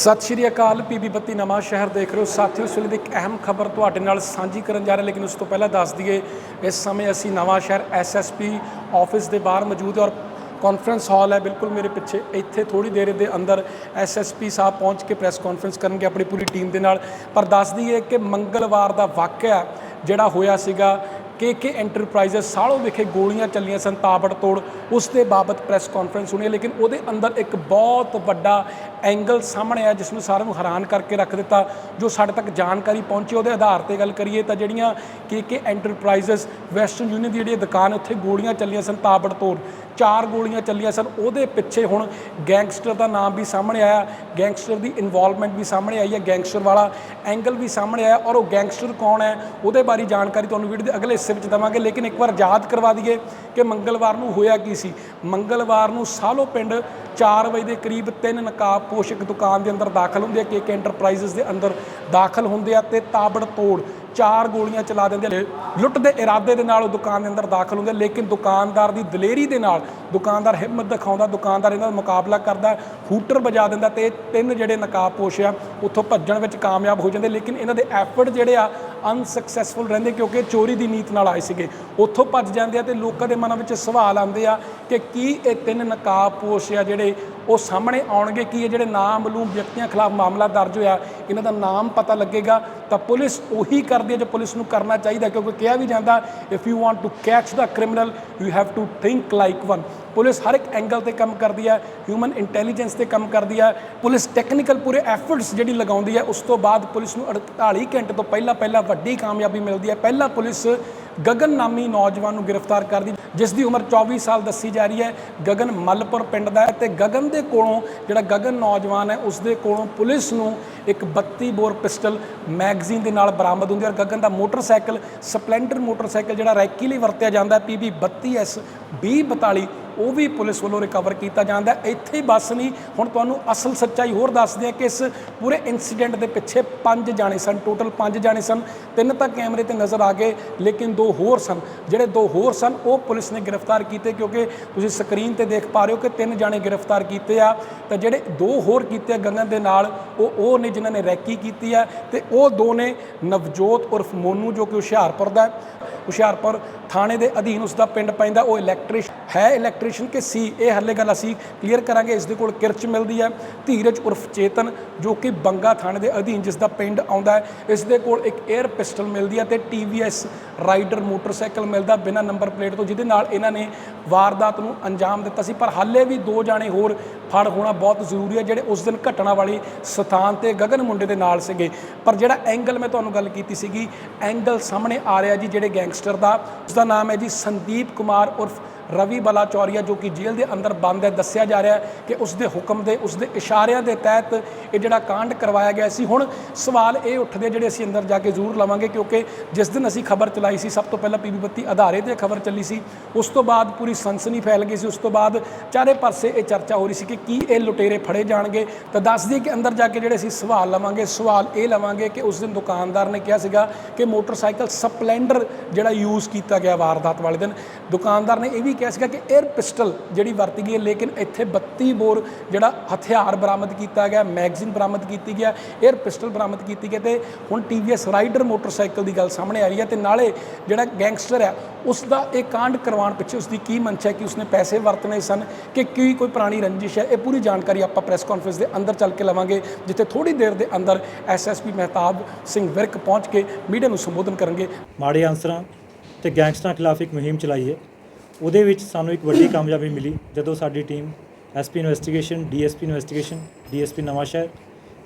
ਸਤਿ ਸ਼੍ਰੀ ਅਕਾਲ, ਪੀਬੀ ਬੱਤੀ ਨਵਾਂ ਸ਼ਹਿਰ ਦੇਖ ਰਹੇ ਹੋ। ਸਾਥੀਓ, ਇਸ ਵੇਲੇ ਦੀ ਇੱਕ ਅਹਿਮ ਖਬਰ ਤੁਹਾਡੇ ਨਾਲ ਸਾਂਝੀ ਕਰਨ ਜਾ ਰਹੇ, ਲੇਕਿਨ ਉਸ ਤੋਂ ਪਹਿਲਾਂ ਦੱਸ ਦਈਏ, ਇਸ ਸਮੇਂ ਅਸੀਂ ਨਵਾਂ ਸ਼ਹਿਰ ਐਸਐਸਪੀ ਆਫਿਸ ਦੇ ਬਾਹਰ ਮੌਜੂਦ ਔਰ ਕਾਨਫਰੰਸ ਹਾਲ ਹੈ, ਬਿਲਕੁਲ ਮੇਰੇ ਪਿੱਛੇ, ਇੱਥੇ ਥੋੜੀ ਦੇਰ ਦੇ ਅੰਦਰ ਐਸਐਸਪੀ ਸਾਹਿਬ ਪਹੁੰਚ ਕੇ ਪ੍ਰੈਸ ਕਾਨਫਰੰਸ ਕਰਨਗੇ ਆਪਣੀ ਪੂਰੀ ਟੀਮ ਦੇ ਨਾਲ। ਪਰ ਦੱਸ ਦਈਏ ਕਿ ਮੰਗਲਵਾਰ ਦਾ ਵਾਕਿਆ ਜਿਹੜਾ ਹੋਇਆ ਸੀਗਾ ਕੇ ਕੇ ਐਂਟਰਪ੍ਰਾਈਜ਼ਸ ਸਾਲੋਂ ਵਿਖੇ ਗੋਲੀਆਂ ਚੱਲੀਆਂ ਸਨ ਤਾਬੜਤੋੜ ਉਸ ਦੇ ਬਾਬਤ ਪ੍ਰੈਸ ਕਾਨਫਰੰਸ ਹੋਣੀ ਹੈ, ਲੇਕਿਨ ਉਹਦੇ ਅੰਦਰ ਇੱਕ ਬਹੁਤ ਵੱਡਾ ਐਂਗਲ ਸਾਹਮਣੇ ਆਇਆ, ਜਿਸ ਨੂੰ ਸਾਰਿਆਂ ਨੂੰ ਹੈਰਾਨ ਕਰਕੇ ਰੱਖ ਦਿੱਤਾ, ਜੋ ਸਾਡੇ ਤੱਕ ਜਾਣਕਾਰੀ ਪਹੁੰਚੀ। ਉਹਦੇ ਆਧਾਰ ਤੇ ਗੱਲ ਕਰੀਏ ਤਾਂ ਜਿਹੜੀਆਂ K K enterprises Western Union ਦੀ ਜਿਹੜੀ ਦੁਕਾਨ ਉੱਥੇ ਗੋਲੀਆਂ ਚੱਲੀਆਂ ਸਨ ਤਾਬੜਤੋੜ ਚਾਰ ਗੋਲੀਆਂ ਚੱਲੀਆਂ ਸਨ, ਉਹਦੇ ਪਿੱਛੇ ਹੁਣ ਗੈਂਗਸਟਰ ਦਾ ਨਾਮ ਵੀ ਸਾਹਮਣੇ ਆਇਆ, ਗੈਂਗਸਟਰ ਦੀ ਇਨਵੋਲਵਮੈਂਟ ਵੀ ਸਾਹਮਣੇ ਆਈ ਹੈ, ਗੈਂਗਸਟਰ ਵਾਲਾ ਐਂਗਲ ਵੀ ਸਾਹਮਣੇ ਆਇਆ ਔਰ ਉਹ ਗੈਂਗਸਟਰ ਕੌਣ ਹੈ, ਉਹਦੇ ਬਾਰੇ ਜਾਣਕਾਰੀ ਤੁਹਾਨੂੰ ਵੀਡੀਓ ਦੇ ਅਗਲੇ ਹਿੱਸੇ ਵਿੱਚ ਦਵਾਂਗੇ, ਲੇਕਿਨ ਇੱਕ ਵਾਰ ਯਾਦ ਕਰਵਾ ਦਈਏ ਕਿ ਮੰਗਲਵਾਰ ਨੂੰ ਹੋਇਆ ਕੀ ਸੀ? ਮੰਗਲਵਾਰ ਨੂੰ ਸਾਲੋ ਪਿੰਡ 4 ਵਜੇ ਦੇ ਕਰੀਬ ਤਿੰਨ ਨਕਾਬ ਪੋਸ਼ਕ ਦੁਕਾਨ ਦੇ ਅੰਦਰ ਦਾਖਲ ਹੁੰਦੇ ਆ, ਕੇਕ ਐਂਟਰਪ੍ਰਾਈਜ਼ਸ ਦੇ ਅੰਦਰ ਦਾਖਲ ਹੁੰਦੇ ਆ ਤੇ ਤਾਬੜ ਤੋੜ ਚਾਰ ਗੋਲੀਆਂ ਚਲਾ ਦਿੰਦੇ ਆ। ਲੁੱਟ ਦੇ ਇਰਾਦੇ ਦੇ ਨਾਲ ਉਹ ਦੁਕਾਨ ਦੇ ਅੰਦਰ ਦਾਖਲ ਹੁੰਦੇ ਲੇਕਿਨ ਦੁਕਾਨਦਾਰ ਦੀ ਦਲੇਰੀ ਦੇ ਨਾਲ ਦੁਕਾਨਦਾਰ ਹਿੰਮਤ ਦਿਖਾਉਂਦਾ, ਦੁਕਾਨਦਾਰ ਇਹਨਾਂ ਦਾ ਮੁਕਾਬਲਾ ਕਰਦਾ, ਹੂਟਰ ਵਜਾ ਦਿੰਦਾ ਤੇ ਤਿੰਨ ਜਿਹੜੇ ਨਕਾਬ ਪੋਸ਼ ਆ ਉੱਥੋਂ ਭੱਜਣ ਵਿੱਚ ਕਾਮਯਾਬ ਹੋ ਜਾਂਦੇ, ਲੇਕਿਨ ਇਹਨਾਂ ਦੇ ਐਫਰਟ ਜਿਹੜੇ ਆ ਅਨਸਕਸੈਸਫੁਲ ਰਹਿੰਦੇ ਕਿਉਂਕਿ ਚੋਰੀ ਦੀ ਨੀਤ ਨਾਲ ਆਏ ਸੀਗੇ। ਉੱਥੋਂ ਭੱਜ ਜਾਂਦੇ ਆ ਤੇ ਲੋਕਾਂ ਦੇ ਮਨਾਂ ਵਿੱਚ ਸਵਾਲ ਆਉਂਦੇ ਆ ਕਿ ਕੀ ਇਹ ਤਿੰਨ ਨਕਾਬ ਪੋਸ਼ ਆ ਜਿਹੜੇ ਉਹ ਸਾਹਮਣੇ ਆਉਣਗੇ, ਕੀ ਇਹ ਜਿਹੜੇ ਨਾਮਲੂਮ ਵਿਅਕਤੀਆਂ ਖਿਲਾਫ ਮਾਮਲਾ ਦਰਜ ਹੋਇਆ, ਇਹਨਾਂ ਦਾ ਨਾਮ ਪਤਾ ਲੱਗੇਗਾ। ਤਾਂ ਪੁਲਿਸ ਉਹੀ ਕਰਦੀ ਹੈ ਜੋ ਪੁਲਿਸ ਨੂੰ ਕਰਨਾ ਚਾਹੀਦਾ, ਕਿਉਂਕਿ ਕਿਹਾ ਵੀ ਜਾਂਦਾ if you want to catch the criminal you have to think like one police ਹਰ ਇੱਕ ਐਂਗਲ ਤੇ ਕੰਮ ਕਰਦੀ ਹੈ ਹਿਊਮਨ ਇੰਟੈਲੀਜੈਂਸ ਤੇ ਕੰਮ ਕਰਦੀ ਹੈ ਪੁਲਿਸ ਟੈਕਨੀਕਲ ਪੂਰੇ ਐਫਰਟਸ ਜਿਹੜੀ ਲਗਾਉਂਦੀ ਹੈ ਉਸ ਤੋਂ ਬਾਅਦ ਪੁਲਿਸ ਨੂੰ 48 ਘੰਟੇ ਤੋਂ ਪਹਿਲਾਂ ਪਹਿਲਾਂ ਵੱਡੀ ਕਾਮਯਾਬੀ ਮਿਲਦੀ ਹੈ ਪਹਿਲਾਂ ਪੁਲਿਸ ਗਗਨ ਨਾਮੀ ਨੌਜਵਾਨ ਨੂੰ ਗ੍ਰਿਫਤਾਰ ਕਰਦੀ ਜਿਸ ਦੀ ਉਮਰ 24 ਸਾਲ ਦੱਸੀ ਜਾ ਰਹੀ ਹੈ। ਗਗਨ ਮੱਲਪੁਰ ਪਿੰਡ ਦਾ ਹੈ ਤੇ ਗਗਨ ਦੇ ਕੋਲੋਂ ਜਿਹੜਾ ਗਗਨ ਨੌਜਵਾਨ ਹੈ, ਉਸ ਦੇ ਕੋਲੋਂ ਪੁਲਿਸ ਨੂੰ ਇੱਕ 32 ਬੋਰ ਪਿਸਟਲ ਮੈਗਜ਼ੀਨ ਦੇ ਨਾਲ ਬਰਾਮਦ ਹੁੰਦੀ ਹੈ ਔਰ ਗਗਨ ਦਾ ਮੋਟਰਸਾਈਕਲ, ਸਪਲੈਂਡਰ ਮੋਟਰਸਾਈਕਲ ਜਿਹੜਾ ਰੈਕੀ ਲਈ ਵਰਤਿਆ ਜਾਂਦਾ ਹੈ PB 32S 2042 ਉਹ ਵੀ ਪੁਲਿਸ ਵੱਲੋਂ ਰਿਕਵਰ ਕੀਤਾ ਜਾਂਦਾ ਇੱਥੇ ਹੀ ਬਸ ਨਹੀਂ, ਹੁਣ ਤੁਹਾਨੂੰ ਅਸਲ ਸੱਚਾਈ ਹੋਰ ਦੱਸਦੇ ਆ ਕਿ ਇਸ ਪੂਰੇ ਇਨਸੀਡੈਂਟ ਦੇ ਪਿੱਛੇ ਪੰਜ ਜਾਣੇ ਸਨ, ਟੋਟਲ ਪੰਜ ਜਾਣੇ ਸਨ। ਤਿੰਨ ਤਾਂ ਕੈਮਰੇ ਤੇ ਨਜ਼ਰ ਆ ਗਏ, ਲੇਕਿਨ ਦੋ ਹੋਰ ਸਨ, ਜਿਹੜੇ ਦੋ ਹੋਰ ਸਨ, ਉਹ ਪੁਲਿਸ ਨੇ ਗ੍ਰਿਫਤਾਰ ਕੀਤੇ ਕਿਉਂਕਿ ਤੁਸੀਂ ਸਕਰੀਨ ਤੇ ਦੇਖ ਪਾ ਰਹੇ ਹੋ ਕਿ ਤਿੰਨ ਜਾਣੇ ਗ੍ਰਿਫਤਾਰ ਕੀਤੇ ਆ। ਤਾਂ ਜਿਹੜੇ ਦੋ ਹੋਰ ਕੀਤੇ ਆ ਗਗਨ ਦੇ ਨਾਲ, ਉਹ ਉਹ ਨੇ ਜਿਨ੍ਹਾਂ ਨੇ ਰੈਕੀ ਕੀਤੀ ਆ ਤੇ ਉਹ ਦੋ ਨੇ ਨਵਜੋਤ ਉਰਫ ਮੋਨੂ ਜੋ ਕਿ ਹੁਸ਼ਿਆਰਪੁਰ ਦਾ ਹੁਸ਼ਿਆਰਪੁਰ ਥਾਣੇ ਦੇ ਅਧੀਨ ਉਸ ਦਾ ਪਿੰਡ ਪੈਂਦਾ, ਉਹ ਇਲੈਕਟ੍ਰੀਸ਼ ਹੈ ਇਲੈਕਟ੍ਰੀਸ਼ੀਅਨ ਕਿ ਸੀ, ਇਹ ਹੱਲੇ ਗੱਲ ਅਸੀਂ ਕਲੀਅਰ ਕਰਾਂਗੇ, ਇਸ ਦੇ ਕੋਲ ਕਿਰਚ ਮਿਲਦੀ ਹੈ। ਧੀਰਜ ਉਰਫ ਚੇਤਨ ਜੋ ਕਿ ਬੰਗਾ ਥਾਣੇ ਦੇ ਅਧੀਨ ਜਿਸ ਦਾ ਪਿੰਡ ਆਉਂਦਾ ਹੈ, ਇਸ ਦੇ ਕੋਲ ਇੱਕ 에ਅਰ ਪਿਸਟਲ ਮਿਲਦੀ ਹੈ ਤੇ TVS ਰਾਈਡਰ ਮੋਟਰਸਾਈਕਲ ਮਿਲਦਾ ਬਿਨਾਂ ਨੰਬਰ ਪਲੇਟ ਤੋਂ, ਜਿਹਦੇ ਨਾਲ ਇਹਨਾਂ ਨੇ ਵਾਰਦਾਤ ਨੂੰ ਅੰਜਾਮ ਦਿੱਤਾ ਸੀ। ਪਰ ਹਾਲੇ ਵੀ ਦੋ ਜਾਣੇ ਹੋਰ ਫੜ ਹੋਣਾ ਬਹੁਤ ਜ਼ਰੂਰੀ ਹੈ, ਜਿਹੜੇ ਉਸ ਦਿਨ ਘਟਨਾ ਵਾਲੀ ਸਥਾਨ ਤੇ ਗਗਨ ਮੁੰਡੇ ਦੇ ਨਾਲ ਸੀਗੇ। ਪਰ ਜਿਹੜਾ ਐਂਗਲ ਮੈਂ ਤੁਹਾਨੂੰ ਗੱਲ ਕੀਤੀ ਸੀਗੀ, ਐਂਗਲ ਸਾਹਮਣੇ ਆ ਰਿਹਾ ਜੀ, ਜਿਹੜੇ ਗੈਂਗਸਟਰ ਦਾ। ਉਸ ਦਾ ਨਾਮ ਹੈ ਜੀ ਸੰਦੀਪ ਕੁਮਾਰ ਉਰਫ ਰਵੀ ਬਲਾਚੌਰੀਆ, ਜੋ ਕਿ ਜੇਲ੍ਹ ਦੇ ਅੰਦਰ ਬੰਦ ਹੈ, ਦੱਸਿਆ ਜਾ ਰਿਹਾ ਹੈ ਕਿ ਉਸ ਦੇ ਹੁਕਮ ਦੇ, ਉਸ ਦੇ ਇਸ਼ਾਰਿਆਂ ਦੇ ਤਹਿਤ ਇਹ ਜਿਹੜਾ ਕਾਂਡ ਕਰਵਾਇਆ ਗਿਆ ਸੀ। ਹੁਣ ਸਵਾਲ ਇਹ ਉੱਠਦੇ ਜਿਹੜੇ ਅਸੀਂ ਅੰਦਰ ਜਾ ਕੇ ਜ਼ਰੂਰ ਲਵਾਂਗੇ, ਕਿਉਂਕਿ ਜਿਸ ਦਿਨ ਅਸੀਂ ਖਬਰ ਚਲਾਈ ਸੀ, ਸਭ ਤੋਂ ਪਹਿਲਾਂ ਪੀਬੀ ਬੱਤੀ ਆਧਾਰੇ ਤੇ ਖਬਰ ਚੱਲੀ ਸੀ। ਉਸ ਤੋਂ ਬਾਅਦ ਪੂਰੀ ਸਨਸਨੀ ਫੈਲ ਗਈ ਸੀ। ਉਸ ਤੋਂ ਬਾਅਦ ਚਾਰੇ ਪਾਸੇ ਇਹ ਚਰਚਾ ਹੋ ਰਹੀ ਸੀ ਕਿ ਕੀ ਇਹ ਲੁਟੇਰੇ ਫੜੇ ਜਾਣਗੇ। ਤਾਂ ਦੱਸ ਦਈਏ ਕਿ ਅੰਦਰ ਜਾ ਕੇ ਜਿਹੜੇ ਅਸੀਂ ਸਵਾਲ ਲਵਾਂਗੇ, ਸਵਾਲ ਇਹ ਲਵਾਂਗੇ ਕਿ ਉਸ ਦਿਨ ਦੁਕਾਨਦਾਰ ਨੇ ਕਿਹਾ ਸੀਗਾ ਕਿ ਮੋਟਰਸਾਈਕਲ ਸਪਲੈਂਡਰ ਜਿਹੜਾ ਯੂਜ਼ ਕੀਤਾ ਗਿਆ ਵਾਰਦਾਤ ਵਾਲੇ ਦਿਨ। ਦੁਕਾਨਦਾਰ ਨੇ ਇਹ ਵੀ ਕਿਹਾ ਸੀਗਾ ਕਿ 에ਅਰ ਪਿਸਟਲ ਜਿਹੜੀ ਵਰਤੀ ਗਈ ਹੈ, ਲੇਕਿਨ ਇੱਥੇ 32 ਬੋਰ ਜਿਹੜਾ ਹਥਿਆਰ ਬਰਾਮਦ ਕੀਤਾ ਗਿਆ ਮੈਗਜ਼ੀਨ ਬਰਾਮਦ ਕੀਤੀ ਗਿਆ 에ਅਰ ਪਿਸਟਲ ਬਰਾਮਦ ਕੀਤੀ ਗਈ ਤੇ ਹੁਣ TVS ਰਾਈਡਰ ਮੋਟਰਸਾਈਕਲ ਦੀ ਗੱਲ ਸਾਹਮਣੇ ਆ ਰਹੀ ਹੈ ਤੇ ਨਾਲੇ ਜਿਹੜਾ ਗੈਂਗਸਟਰ ਹੈ ਉਸ ਦਾ ਇਹ ਕਾਂਡ ਕਰਵਾਉਣ ਪਿੱਛੇ ਉਸ ਦੀ ਕੀ ਮਨਸ਼ਾ ਹੈ ਕਿ ਉਸਨੇ ਪੈਸੇ ਵਰਤਨੇ ਸਨ ਕਿ ਕੀ ਕੋਈ ਪੁਰਾਣੀ ਰੰਜਿਸ਼ ਹੈ, ਇਹ ਪੂਰੀ ਜਾਣਕਾਰੀ ਆਪਾਂ ਪ੍ਰੈਸ ਕਾਨਫਰੰਸ ਦੇ ਅੰਦਰ ਚੱਲ ਕੇ ਲਵਾਂਗੇ, ਜਿੱਥੇ ਥੋੜੀ ਦੇਰ ਦੇ ਅੰਦਰ ਐਸਐਸਪੀ ਮਹਿਤਾਬ ਸਿੰਘ ਵਿਰਕ ਪਹੁੰਚ ਕੇ ਮੀਡੀਆ ਨੂੰ ਸੰਬੋਧਨ ਕਰਨਗੇ। ਮਾੜੇ ਆਂਸਰਾਂ ਤੇ ਗੈਂਗਸਟਰਾਂ ਖਿਲਾਫ ਇੱਕ ਮੁਹਿੰਮ ਚਲਾਈ ਹੈ। ਉਹਦੇ ਵਿੱਚ ਸਾਨੂੰ ਇੱਕ ਵੱਡੀ ਕਾਮਯਾਬੀ ਮਿਲੀ ਜਦੋਂ ਸਾਡੀ team SP investigation, DSP investigation, DSP Nawanshahr,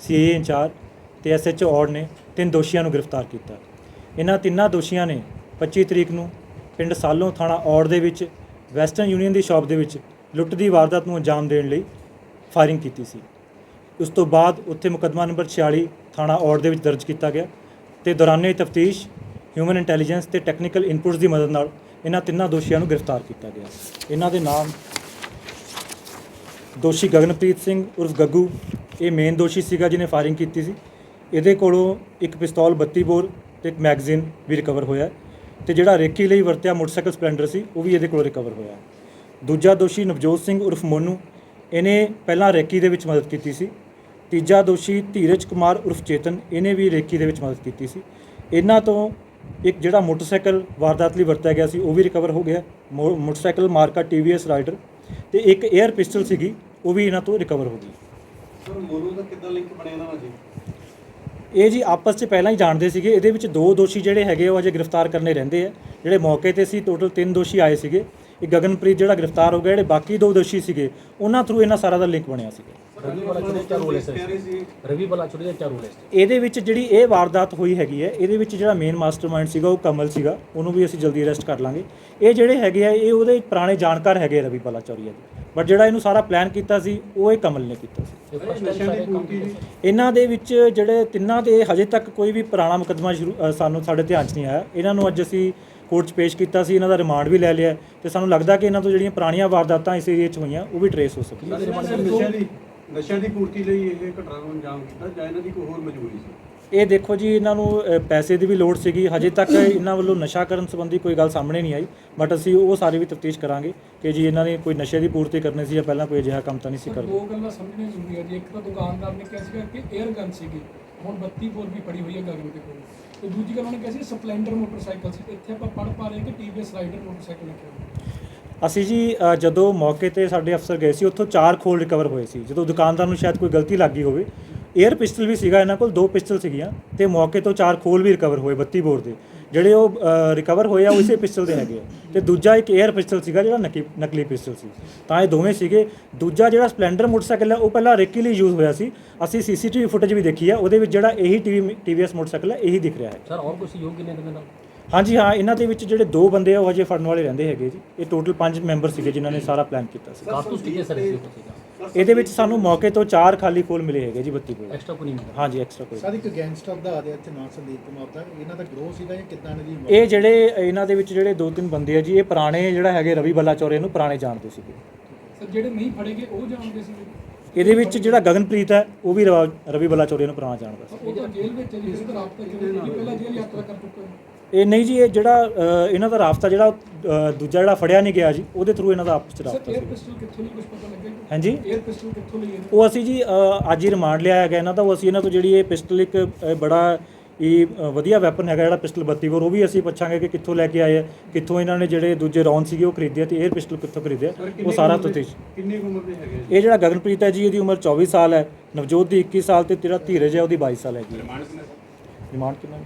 CA incharge ਤੇ ਐਸਐਚਓ ਔੜ ਨੇ ਤਿੰਨ ਦੋਸ਼ੀਆਂ ਨੂੰ ਗ੍ਰਿਫਤਾਰ ਕੀਤਾ। ਇਹਨਾਂ ਤਿੰਨਾਂ ਦੋਸ਼ੀਆਂ ਨੇ 25 ਤਰੀਕ ਨੂੰ ਪਿੰਡ ਸਾਲੋਂ ਥਾਣਾ ਔੜ ਦੇ ਵਿੱਚ ਵੈਸਟਰਨ ਯੂਨੀਅਨ ਦੀ ਸ਼ਾਪ ਦੇ ਵਿੱਚ ਲੁੱਟ ਦੀ ਵਾਰਦਾਤ ਨੂੰ ਅੰਜਾਮ ਦੇਣ ਲਈ ਫਾਇਰਿੰਗ ਕੀਤੀ ਸੀ। ਉਸ ਤੋਂ ਬਾਅਦ ਉੱਥੇ ਮੁਕੱਦਮਾ ਨੰਬਰ 46 ਥਾਣਾ ਔੜ ਦੇ ਵਿੱਚ ਦਰਜ ਕੀਤਾ ਗਿਆ ਤੇ ਦੌਰਾਨੇ ਤਫਤੀਸ਼ ਹਿਊਮਨ ਇੰਟੈਲੀਜੈਂਸ ਤੇ ਟੈਕਨੀਕਲ ਇਨਪੁਟਸ ਦੀ ਮਦਦ ਨਾਲ ਇਹਨਾਂ ਤਿੰਨਾਂ ਦੋਸ਼ੀਆਂ ਨੂੰ ਗ੍ਰਿਫਤਾਰ ਕੀਤਾ ਗਿਆ। ਇਹਨਾਂ ਦੇ ਨਾਮ ਦੋਸ਼ੀ ਗਗਨਪ੍ਰੀਤ ਸਿੰਘ ਉਰਫ ਗੱਗੂ, ਇਹ ਮੇਨ ਦੋਸ਼ੀ ਸੀਗਾ ਜਿਹਨੇ ਫਾਇਰਿੰਗ ਕੀਤੀ ਸੀ। ਇਹਦੇ ਕੋਲੋਂ ਇੱਕ ਪਿਸਤੌਲ 32 ਬੋਰ ਤੇ ਇੱਕ ਮੈਗਜ਼ੀਨ ਵੀ ਰਿਕਵਰ ਹੋਇਆ ਹੈ ਤੇ ਜਿਹੜਾ ਰੇਕੀ ਲਈ ਵਰਤਿਆ ਮੋਟਰਸਾਈਕਲ ਸਪਲੈਂਡਰ ਸੀ, ਉਹ ਵੀ ਇਹਦੇ ਕੋਲੋਂ ਰਿਕਵਰ ਹੋਇਆ ਦੂਜਾ ਦੋਸ਼ੀ ਨਵਜੋਤ ਸਿੰਘ ਉਰਫ ਮੋਨੂ, ਇਹਨੇ ਪਹਿਲਾਂ ਰੇਕੀ ਦੇ ਵਿੱਚ ਮਦਦ ਕੀਤੀ ਸੀ। ਤੀਜਾ ਦੋਸ਼ੀ ਧੀਰਜ ਕੁਮਾਰ ਉਰਫ ਚੇਤਨ, ਇਹਨੇ ਵੀ ਰੇਕੀ ਦੇ ਵਿੱਚ ਮਦਦ ਕੀਤੀ ਸੀ। ਇਹਨਾਂ ਤੋਂ ਇੱਕ ਜਿਹੜਾ ਮੋਟਰਸਾਈਕਲ ਵਾਰਦਾਤ ਲਈ ਵਰਤਿਆ ਗਿਆ ਸੀ ਉਹ ਵੀ ਰਿਕਵਰ ਹੋ ਗਿਆ। ਮੋਟਰਸਾਈਕਲ ਮਾਰਕਾ TVS ਰਾਈਡਰ ਤੇ ਇੱਕ 에ਅਰ ਪਿਸਟਲ ਸੀਗੀ ਉਹ ਵੀ ਇਹਨਾਂ ਤੋਂ ਰਿਕਵਰ ਹੋ ਗਈ। ਸਰ ਮੋਨੂ ਦਾ ਕਿੱਦਾਂ ਲਿੰਕ ਬਣਿਆ ਇਹਨਾਂ ਨਾਲ ਜੀ? ਇਹ ਜੀ ਆਪਸ 'ਚ ਪਹਿਲਾਂ ਹੀ ਜਾਣਦੇ ਸੀਗੇ ਇਹਦੇ ਵਿੱਚ ਦੋ ਦੋਸ਼ੀ ਜਿਹੜੇ ਹੈਗੇ ਉਹ ਅਜੇ ਗ੍ਰਿਫਤਾਰ ਕਰਨੇ ਰਹਿੰਦੇ ਆ। ਜਿਹੜੇ ਮੌਕੇ ਤੇ ਸੀ ਟੋਟਲ ਤਿੰਨ ਦੋਸ਼ੀ ਆਏ ਸੀਗੇ। ਇਹ ਗਗਨਪ੍ਰੀਤ ਜਿਹੜਾ ਗ੍ਰਿਫਤਾਰ ਹੋ ਗਿਆ ਜਿਹੜੇ ਬਾਕੀ ਦੋ ਦੋਸ਼ੀ ਸੀਗੇ ਉਹਨਾਂ ਥਰੂ ਇਹਨਾਂ ਸਾਰਾ ਦਾ ਲਿੰਕ ਬਣਿਆ ਸੀਗਾ। ਰਵੀ ਵਾਲਾ ਚੋਰੀ ਦਾ ਰੋਲ ਹੈ ਸੀ। ਰਵੀ ਬਲਾਚੌਰੀ ਦਾ ਚਾਰ ਰੋਲ ਹੈ ਇਹਦੇ ਵਿੱਚ ਜਿਹੜੀ ਇਹ ਵਾਰਦਾਤ ਹੋਈ ਹੈਗੀ ਹੈ ਇਹਦੇ ਵਿੱਚ ਜਿਹੜਾ ਮੇਨ ਮਾਸਟਰਮਾਈਂਡ ਸੀਗਾ ਉਹ ਕਮਲ ਸੀਗਾ। ਉਹਨੂੰ ਵੀ ਅਸੀਂ ਜਲਦੀ ਅਰੈਸਟ ਕਰ ਲਾਂਗੇ। ਇਹ ਜਿਹੜੇ ਹੈਗੇ ਆ ਇਹ ਉਹਦੇ ਪੁਰਾਣੇ ਜਾਣਕਾਰ ਹੈਗੇ ਰਵੀ ਬਲਾਚੌਰੀਆ ਦੇ ਬਟ ਜਿਹੜਾ ਇਹਨੂੰ ਸਾਰਾ ਪਲਾਨ ਕੀਤਾ ਸੀ ਉਹ ਇਹ ਕਮਲ ਨੇ ਕੀਤਾ ਸੀ। ਇਹਨਾਂ ਦੇ ਵਿੱਚ ਜਿਹੜੇ ਤਿੰਨਾਂ ਦੇ ਹਜੇ ਤੱਕ ਕੋਈ ਵੀ ਪੁਰਾਣਾ ਮੁਕੱਦਮਾ ਸਾਨੂੰ ਸਾਡੇ ਧਿਆਨ 'ਚ ਨਹੀਂ ਆਇਆ। ਇਹਨਾਂ ਨੂੰ ਅੱਜ ਅਸੀਂ ਕੋਰਟ 'ਚ ਪੇਸ਼ ਕੀਤਾ ਸੀ ਇਹਨਾਂ ਦਾ ਰਿਮਾਂਡ ਵੀ ਲੈ ਲਿਆ ਤੇ ਸਾਨੂੰ ਲੱਗਦਾ ਕਿ ਇਹਨਾਂ ਤੋਂ ਜਿਹੜੀਆਂ ਪੁਰਾਣੀਆਂ ਵਾਰਦਾਤਾਂ ਇਸ ਏਰੀਆ 'ਚ ਹੋਈਆਂ ਉਹ ਵੀ ਟਰੇਸ ਹੋ ਸਕਦੀਆਂ ਨਸ਼ਿਆਂ ਦੀ ਪੂਰਤੀ ਲਈ ਇਹ ਘਟਨਾ ਨੂੰ ਅੰਜਾਮ ਕੀਤਾ ਜਾਂ ਇਹਨਾਂ ਦੀ ਕੋਈ ਹੋਰ ਮਜਬੂਰੀ ਸੀ? ਇਹ ਦੇਖੋ ਜੀ ਇਹਨਾਂ ਨੂੰ ਅ, ਪੈਸੇ ਦੀ ਵੀ ਲੋੜ ਸੀਗੀ। ਹਜੇ ਤੱਕ ਇਹਨਾਂ ਵੱਲੋਂ ਨਸ਼ਾ ਕਰਨ ਸੰਬੰਧੀ ਕੋਈ ਗੱਲ ਸਾਹਮਣੇ ਨਹੀਂ ਆਈ। ਬਟ ਅਸੀਂ ਉਹ ਸਾਰੀ ਵੀ ਤਫਤੀਸ਼ ਕਰਾਂਗੇ ਕਿ ਜੀ ਇਹਨਾਂ ਨੇ ਕੋਈ ਨਸ਼ੇ ਦੀ ਪੂਰਤੀ ਕਰਨੀ ਸੀ ਜਾਂ ਪਹਿਲਾਂ ਕੋਈ ਅਜਿਹਾ ਕੰਮ ਤਾਂ ਨਹੀਂ ਸੀ ਸਰ, ਕਰਦੇ। ਦੋ ਗੱਲਾਂ ਸਮਝਣੀਆਂ ਜ਼ਰੂਰੀ ਹੈ ਜੀ। ਇੱਕ ਤਾਂ ਦੁਕਾਨਦਾਰ ਨੇ ਕਿਹਾ ਸੀਗਾ ਕਿ 에ਅਰ ਗਨ ਸੀਗੀ। ਹੁਣ 32 ਬੋਰ ਵੀ ਪੜੀ ਹੋਈ ਹੈ ਗਗਨ ਦੇ ਕੋਲ। ਤੇ ਦੂਜੀ ਗੱਲ ਉਹਨੇ ਕਿਹਾ ਸੀ ਸਪਲੈਂਡਰ ਮੋਟਰਸਾਈਕਲ ਸੀ। ਇੱਥੇ ਆਪਾਂ ਪੜ ਪਾ ਰਹੇ ਕਿ TVS ਰਾਈਡਰ ਮੋਟਰਸਾਈਕਲ ਲਿਖਿਆ ਹੋਇਆ। ਅਸੀਂ ਜੀ ਅ, ਜਦੋਂ ਮੌਕੇ ਤੇ ਸਾਡੇ ਅਫਸਰ ਗਏ ਸੀ ਉੱਥੋਂ ਚਾਰ ਖੋਲ ਰਿਕਵਰ ਹੋਏ ਸੀ। ਜਦੋਂ ਦੁਕਾਨਦਾਰ ਨੂੰ ਸ਼ਾਇਦ ਕੋਈ ਗਲਤੀ ਲੱਗੀ ਹੋਵੇ 에ਅਰ ਪਿਸਟਲ ਵੀ ਸੀਗਾ ਇਹਨਾਂ ਕੋਲ ਦੋ ਪਿਸਟਲ ਸੀਗੀਆਂ ਤੇ ਮੌਕੇ ਤੋਂ ਚਾਰ ਖੋਲ ਵੀ ਰਿਕਵਰ ਹੋਏ 32 ਬੋਰ ਦੇ। ਜਿਹੜੇ ਉਹ ਰਿਕਵਰ ਹੋਏ ਆ ਉਹ ਇਸੇ ਪਿਸਟਲ ਦੇ ਹੈਗੇ ਆ। ਤੇ ਦੂਜਾ ਇੱਕ 에ਅਰ ਪਿਸਟਲ ਸੀਗਾ ਜਿਹੜਾ ਨਕੀ ਨਕਲੀ ਪਿਸਟਲ ਸੀ। ਤਾਂ ਇਹ ਦੋਵੇਂ ਸੀਗੇ। ਦੂਜਾ ਜਿਹੜਾ ਸਪਲੈਂਡਰ ਮੋਟਰਸਾਈਕਲ ਹੈ ਉਹ ਪਹਿਲਾਂ ਰੇਕੀ ਲਈ ਯੂਜ਼ ਹੋਇਆ ਸੀ। ਅਸੀਂ ਸੀਸੀਟੀਵੀ ਫੁਟੇਜ ਵੀ ਦੇਖੀ ਆ ਉਹਦੇ ਵਿੱਚ ਜਿਹੜਾ ਇਹੀ ਟੀਵੀ TVS ਮੋਟਰਸਾਈਕਲ ਹੈ ਇਹੀ ਦਿਖ ਰਿਹਾ ਹੈ। ਸਰ ਔਰ ਕੋਈ ਸਹਿਯੋਗ ਕਿੰਨੇ ਦੇ ਨਾਲ? ਹਾਂਜੀ ਹਾਂ ਇਹਨਾਂ ਦੇ ਵਿੱਚ ਜਿਹੜੇ ਦੋ ਬੰਦੇ ਆ ਉਹ ਹਜੇ ਫੜਨ ਵਾਲੇ ਰਹਿੰਦੇ ਹੈਗੇ ਜੀ। ਇਹ ਟੋਟਲ ਪੰਜ ਮੈਂਬਰ ਸੀਗੇ ਜਿਨ੍ਹਾਂ ਨੇ ਸਾਰਾ ਪਲਾਨ ਕੀਤਾ ਸੀ। ਕਾਰਤੂਸ ਕਿੰਨੇ ਸਰ ਇਸ ਸੀਗਾ ਇਹਦੇ ਵਿੱਚ ਸਾਨੂੰ ਮੌਕੇ ਤੋਂ ਚਾਰ ਖਾਲੀ ਖੋਲ ਮਿਲੇ ਹੈਗੇ ਜੀ 32 ਕੋਲ। ਐਕਸਟਰਾ ਕੋਈ ਨਹੀਂ ਮਿਲਿਆ? ਹਾਂਜੀ ਐਕਸਟਰਾ ਕੋਈ ਸਰ ਇੱਕ ਗੈਂਗਸਟਰ ਦਾ ਆਦਿਆ ਚ ਨਾਮ ਸੰਦੀਪ ਕੁਮਾਰ ਦਾ ਇਹਨਾਂ ਦਾ ਗਰੋਹ ਸੀਗਾ ਜਾਂ ਕਿੱਦਾਂ ਇਹਨਾਂ ਦੀ ਇਹ ਜਿਹੜੇ ਇਹਨਾਂ ਦੇ ਵਿੱਚ ਜਿਹੜੇ ਦੋ ਤਿੰਨ ਬੰਦੇ ਆ ਜੀ ਇਹ ਪੁਰਾਣੇ ਜਿਹੜਾ ਹੈਗੇ ਰਵੀ ਬੱਲਾਚੌਰੇ ਨੂੰ ਪੁਰਾਣੇ ਜਾਣਦੇ ਸੀਗੇ। ਸਰ ਜਿਹੜੇ ਨਹੀਂ ਫੜੇਗੇ ਉਹ ਜਾਣਦੇ ਸੀਗੇ? ਇਹਦੇ ਵਿੱਚ ਜਿਹੜਾ ਗਗਨਪ੍ਰੀਤ ਹੈ ਉਹ ਵੀ ਰਵਾ- ਰਵੀ ਬੱਲਾਚੌਰੇ ਨੂੰ ਪੁਰਾਣਾ ਜਾਣਦਾ ਸੀ। ਉਹ ਤਾਂ ਜੇਲ੍ਹ ਵਿੱਚ ਹੈ ਜੀ ਉਹਦਾ ਰਾਬਤਾ ਕਿਵੇਂ ਕਿਉਂਕਿ ਪਹਿਲਾਂ ਜੇਲ੍ਹ ਯਾਤਰਾ ਕਰ ਚੁੱਕਾ ਹੈ ਇਹ ਨਹੀਂ ਜੀ ਇਹ ਜਿਹੜਾ ਇਹਨਾਂ ਦਾ ਰਾਫਤਾ ਜਿਹੜਾ ਦੂਜਾ ਜਿਹੜਾ ਫੜਿਆ ਨਹੀਂ ਗਿਆ ਜੀ ਉਹਦੇ ਥਰੂ ਇਹਨਾਂ ਦਾ ਆਪਸ ਚ ਰਾਫਤਾ ਸੀ। ਪਿਸਟਲ ਕਿੱਥੋਂ ਲਈ ਕੁਝ ਪਤਾ ਲੱਗਿਆ ਕਿ ਹਾਂਜੀ? 에ਅਰ ਪਿਸਟਲ ਕਿੱਥੋਂ ਲਈ ਹੈ ਉਹ ਅਸੀਂ ਜੀ ਅੱਜ ਹੀ ਰਿਮਾਂਡ ਲਿਆ ਹੈਗਾ ਇਹਨਾਂ ਦਾ ਉਹ ਅਸੀਂ ਇਹਨਾਂ ਤੋਂ ਜਿਹੜੀ ਇਹ ਪਿਸਟਲ ਇੱਕ ਬੜਾ ਇਹ ਵਧੀਆ ਵੈਪਨ ਹੈਗਾ ਜਿਹੜਾ ਪਿਸਟਲ 32 ਬੋਰ ਉਹ ਵੀ ਅਸੀਂ ਪੁੱਛਾਂਗੇ ਕਿ ਕਿੱਥੋਂ ਲੈ ਕੇ ਆਏ ਆ ਕਿੱਥੋਂ ਇਹਨਾਂ ਨੇ ਜਿਹੜੇ ਦੂਜੇ ਰੌਂਡ ਸੀਗੇ ਉਹ ਖਰੀਦੇ ਤੇ 에ਅਰ ਪਿਸਟਲ ਕਿੱਥੋਂ ਖਰੀਦਿਆ ਉਹ ਸਾਰਾ ਤੁਸੀਂ ਕਿੰਨੀ ਉਮਰ ਦੇ ਹੈਗੇ ਇਹ ਜਿਹੜਾ ਗਗਨਪ੍ਰੀਤ ਹੈ ਜੀ ਇਹਦੀ ਉਮਰ 24 ਸਾਲ ਹੈ ਨਵਜੋਤ ਦੀ 21 ਸਾਲ ਤੇ ਤੇਰਾ ਧੀਰਜ ਹੈ ਉਹਦੀ 22 ਸਾਲ ਹੈਗੀ ਹੈ ਰਿਮਾਂਡ ਕਿੰਨਾ ਰਿਮਾਂਡ ਕਿੰਨਾ ਹੈ?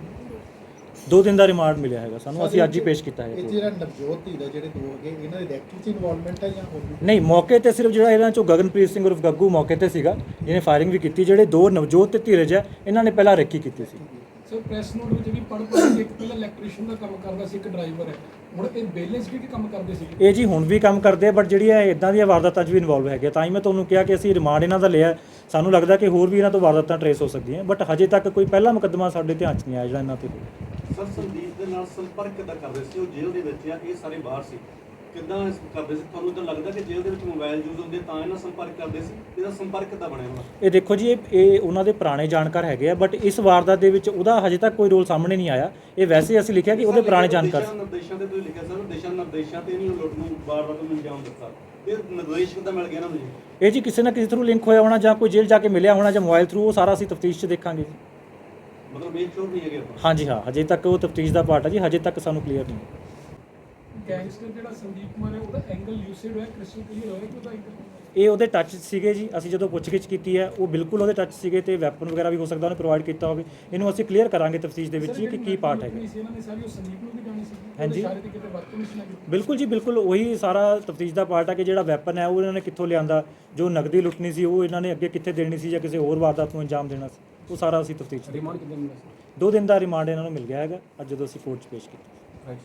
ਦੋ ਦਿਨ ਦਾ ਰਿਮਾਂਡ ਮਿਲਿਆ ਹੈਗਾ ਸਾਨੂੰ ਅਸੀਂ ਅੱਜ ਹੀ ਪੇਸ਼ ਕੀਤਾ ਹੈ। ਇਹ 'ਚ ਜਿਹੜਾ ਨਵਜੋਤ ਧੀ ਦਾ ਜਿਹੜੇ ਦੋ ਹੈਗੇ ਇਹਨਾਂ ਦੇ ਡਾਇਰੈਕਟਰ ਚ ਇਨਵੋਲਵਮੈਂਟ ਹੈ ਜਾਂ ਹੋਰ ਵੀ? ਨਹੀਂ ਮੌਕੇ ਤੇ ਸਿਰਫ ਜਿਹੜਾ ਇਹਨਾਂ ਚੋਂ ਗਗਨਪ੍ਰੀਤ ਸਿੰਘ ਉਰਫ ਗੱਗੂ ਮੌਕੇ ਤੇ ਸੀਗਾ ਜਿਹਨੇ ਫਾਇਰਿੰਗ ਵੀ ਕੀਤੀ ਜਿਹੜੇ ਦੋ ਨਵਜੋਤ ਤੇ ਧੀਰਜ ਹੈ ਇਹਨਾਂ ਨੇ ਪਹਿਲਾਂ ਰੇਕੀ ਕੀਤੀ ਸੀ। ਸਰ ਪ੍ਰੈਸ ਨੋਟ ਵਿੱਚ ਵੀ ਪੜ੍ਹ ਪੜ੍ਹ ਕੇ ਇੱਕ ਪਹਿਲਾਂ ਇਲੈਕਟ੍ਰੀਸ਼ੀਅਨ ਦਾ ਕੰਮ ਕਰਦਾ ਸੀ ਇੱਕ ਡਰਾਈਵਰ ਹੈ। ਹੁਣ ਇਹ ਬੇਲੈਂਸ ਵੀ ਕੰਮ ਕਰਦੇ ਸੀਗੇ ਇਹ ਜੀ ਹੁਣ ਵੀ ਕੰਮ ਕਰਦੇ ਆ ਬਟ ਜਿਹੜੀ ਇਹ ਇਦਾਂ ਦੀਆਂ ਵਾਰਦਾਤਾਂ 'ਚ ਵੀ ਇਨਵੋਲਵ ਹੈਗੇ। ਤਾਂ ਹੀ ਮੈਂ ਤੁਹਾਨੂੰ ਕਿਹਾ ਕਿ ਅਸੀਂ ਰਿਮਾਂਡ ਇਹਨਾਂ ਦਾ ਲਿਆ। ਸਾਨੂੰ ਲੱਗਦਾ ਕਿ ਹੋਰ ਵੀ ਇਹਨਾਂ ਤੋਂ ਵਾਰਦਾਤਾਂ ਟਰੇਸ ਹੋ ਸਕਦੀਆਂ ਬਟ ਹਜੇ ਤੱਕ ਕੋਈ ਪਹਿਲਾ ਮੁਕੱਦਮਾ ਸਾਡੇ ਧਿਆਨ 'ਚ ਨਹੀਂ ਆਇਆ ਜਿਹੜਾ ਇਹਨਾਂ ਤੇ ਹੋਇਆ। ਸਰ ਸੰਦੀਪ ਦੇ ਨਾਲ ਸੰਪਰਕ ਕਿੱਦਾਂ ਕਰਦੇ ਸੀ? ਉਹ ਜੇਲ੍ਹ ਦੇ ਵਿੱਚ ਆ ਇਹ ਸਾਰੇ ਬਾਹਰ ਸੀ। ਕਿੱਦਾਂ ਇਸ ਕਰਦੇ ਸੀ? ਤੁਹਾਨੂੰ ਤਾਂ ਲੱਗਦਾ ਕਿ ਜੇਲ੍ਹ ਦੇ ਵਿੱਚ ਮੋਬਾਈਲ ਯੂਜ਼ ਹੁੰਦੇ ਤਾਂ ਇਹਨਾਂ ਸੰਪਰਕ ਕਰਦੇ ਸੀ? ਇਹਦਾ ਸੰਪਰਕ ਕਿੱਦਾਂ ਬਣਿਆ ਹੋਣਾ? ਇਹ ਦੇਖੋ ਜੀ ਇਹ ਇਹ ਉਹਨਾਂ ਦੇ ਪੁਰਾਣੇ ਜਾਣਕਾਰ ਹੈਗੇ ਆ ਬਟ ਇਸ ਵਾਰਦਾਤ ਦੇ ਵਿੱਚ ਉਹਦਾ ਹਜੇ ਤੱਕ ਕੋਈ ਰੋਲ ਸਾਹਮਣੇ ਨਹੀਂ ਆਇਆ। ਇਹ ਵੈਸੇ ਅਸੀਂ ਲਿਖਿਆ ਕਿ ਉਹਦੇ ਪੁਰਾਣੇ ਜਾਣਕਾਰ ਦਿਸ਼ਾ ਨਿਰਦੇਸ਼ਾਂ ਤੇ ਤੁਸੀਂ ਲਿਖਿਆ ਸਰ ਦਿਸ਼ਾ ਨਿਰਦੇਸ਼ਾਂ ਤੇ ਨਹੀਂ ਉਹ ਲੁੱਟ ਨੂੰ ਵਾਰ-ਵਾਰ ਨੂੰ ਅੰਜਾਮ ਦਿੱਤਾ। ਇਹ ਨਿਰਦੇਸ਼ ਕਿੱਦਾਂ ਮਿਲ ਗਿਆ ਇਹਨਾਂ ਨੂੰ ਜੀ ਇਹ ਜੀ ਕਿਸੇ ਨਾ ਕਿਸੇ ਥਰੂ ਲਿੰਕ ਹੋਇਆ ਹੋਣਾ ਜਾਂ ਕੋਈ ਜੇਲ੍ਹ ਜਾ ਕੇ ਮਿਲਿਆ ਹੋਣਾ ਜਾਂ ਮੋਬਾਈਲ ਥਰੂ ਉਹ ਸਾਰਾ ਅਸੀਂ ਤਫਤੀਸ਼ 'ਚ ਦੇਖਾਂਗੇ ਜੀ। ਮਤਲਬ ਇਹ ਸ਼ੋਰ ਨਹੀਂ ਹੈਗੇ ਆਪਾਂ ਹਾਂਜੀ ਹਾਂ ਹਜੇ ਤੱਕ ਉਹ ਤਫਤੀਸ਼ ਦਾ ਪਾਰਟ ਹੈ ਜੀ ਹਜੇ ਤੱਕ ਸਾਨੂੰ ਕਲੀਅਰ ਨਹੀਂ। ਗੈਂਗਸਟਰ ਜਿਹੜਾ ਸੰਦੀਪ ਕੁਮਾਰ ਹੈ ਉਹਦਾ ਐਂਗਲ ਯੂਸਿਡ ਹੋਇਆ ਕ੍ਰਿਸਟਲ ਕਲੀਅਰ ਹੋਇਆ ਕਿ ਉਹਦਾ angle- ਇਹ ਉਹਦੇ ਟੱਚ ਸੀਗੇ ਜੀ ਅਸੀਂ ਜਦੋਂ ਪੁੱਛਗਿੱਛ ਕੀਤੀ ਹੈ ਉਹ ਬਿਲਕੁਲ ਉਹਦੇ ਟੱਚ ਸੀਗੇ ਤੇ ਵੈਪਨ ਵਗੈਰਾ ਵੀ ਹੋ ਸਕਦਾ ਉਹਨੇ ਪ੍ਰੋਵਾਈਡ ਕੀਤਾ ਹੋਵੇ। ਇਹਨੂੰ ਅਸੀਂ ਕਲੀਅਰ ਕਰਾਂਗੇ ਤਫਤੀਸ਼ ਦੇ ਵਿੱਚ ਕਿ ਕੀ ਪਾਰਟ ਲੁੱਟ ਹੈਗਾ। ਹੋਈ ਸੀ ਇਹਨਾਂ ਨੇ ਸਾਰੀ ਉਹ ਸੰਦੀਪ ਨੂੰ ਵੀ ਜਾਣੀ ਸੀ। ਹਾਂਜੀ। ਸਾਰੇ ਤੇ ਕਿਤੇ ਵਰਤੋਂ ਨਹੀਂ ਸੀ ਨਾ ਕੀਤੀ ਬਿਲਕੁਲ ਜੀ ਬਿਲਕੁਲ ਉਹੀ ਸਾਰਾ ਤਫਤੀਸ਼ ਦਾ ਪਾਰਟ ਹੈ ਕਿ ਜਿਹੜਾ ਵੈਪਨ ਹੈ ਉਹ ਇਹਨਾਂ ਨੇ ਕਿੱਥੋਂ ਲਿਆਂਦਾ ਜੋ ਨਗਦੀ ਲੁੱਟਣੀ ਸੀ ਉਹ ਇਹਨਾਂ ਨੇ ਅੱਗੇ ਕਿੱਥੇ ਦੇਣੀ ਸੀ ਜਾਂ ਕਿਸੇ ਹੋਰ ਵਾਰਦਾਤ ਨੂੰ ਅੰਜਾਮ ਦੇਣਾ ਸੀ। ਉਹ ਸਾਰਾ ਅਸੀਂ ਤਫਤੀਸ਼ ਰਿਮਾਂਡ ਕਿੰਨੇ ਮਿਲਿਆ ਸੀ ਦੋ ਦਿਨ ਦਾ ਰਿਮਾਂਡ ਇਹਨਾਂ ਨੂੰ ਮਿਲ ਗਿਆ ਹੈਗਾ, ਅੱਜ ਜਦੋਂ ਅਸੀਂ ਕੋਰਟ 'ਚ ਪੇਸ਼ ਕੀਤਾ। ਰਾਈਟ